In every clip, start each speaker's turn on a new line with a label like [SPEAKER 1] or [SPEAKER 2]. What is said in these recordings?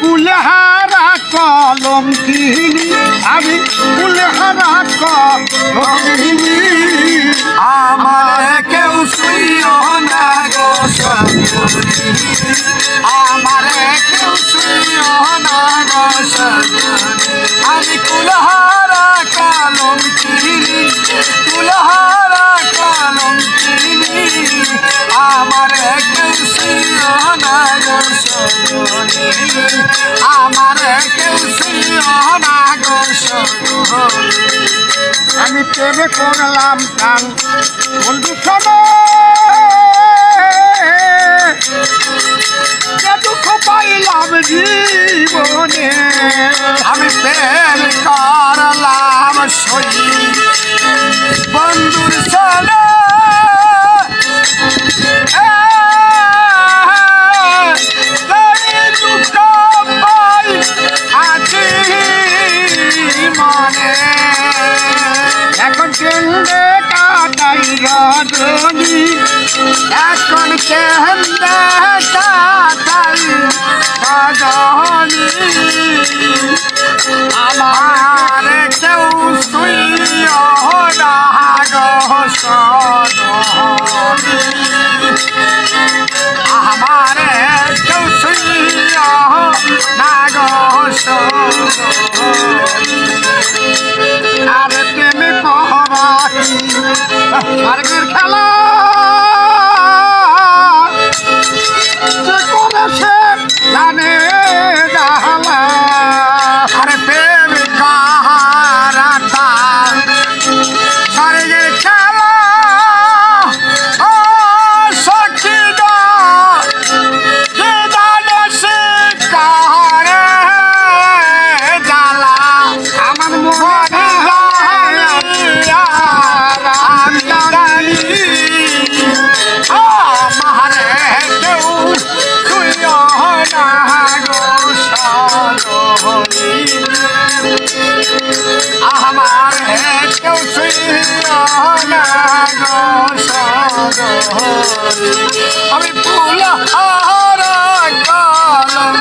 [SPEAKER 1] কুলহারা কলম কিনি, আমি কুলহারা কলম কিনি।
[SPEAKER 2] আমার কেউ শুইও না গো আমার কেউ শুইও না গো আমি আমার কেউ না
[SPEAKER 1] আমি প্রেমে করলাম কান বন্ধু দুঃখ পাইলাম জীবনে,
[SPEAKER 2] আমি প্রেম করলাম সই। বন্ধুর
[SPEAKER 1] রজনী
[SPEAKER 2] এখন কেন্দ্রে কাটাই রজনী আমার কেউ শুইও না গো সজনী আমার কেউ শুইও না গো
[SPEAKER 1] আর প্রেমে কহবাই
[SPEAKER 2] Hello.
[SPEAKER 1] আমার
[SPEAKER 2] কেউ আমি ফুল হার কলম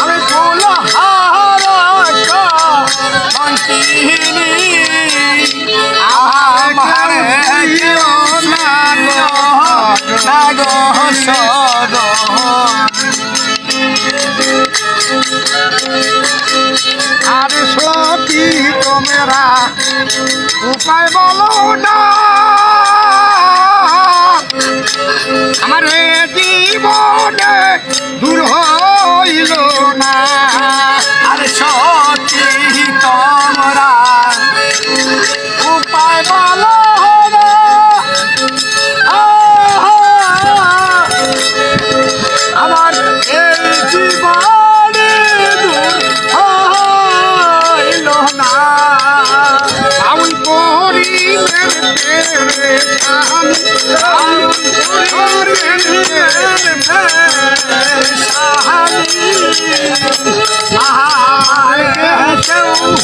[SPEAKER 2] আমি ফুল হার কলম কিনি। আমার কেউ না গো সজনী
[SPEAKER 1] আর সতী তোমরা উপায় বলো না। আমার জীবনে দূর হইল না। আর সতী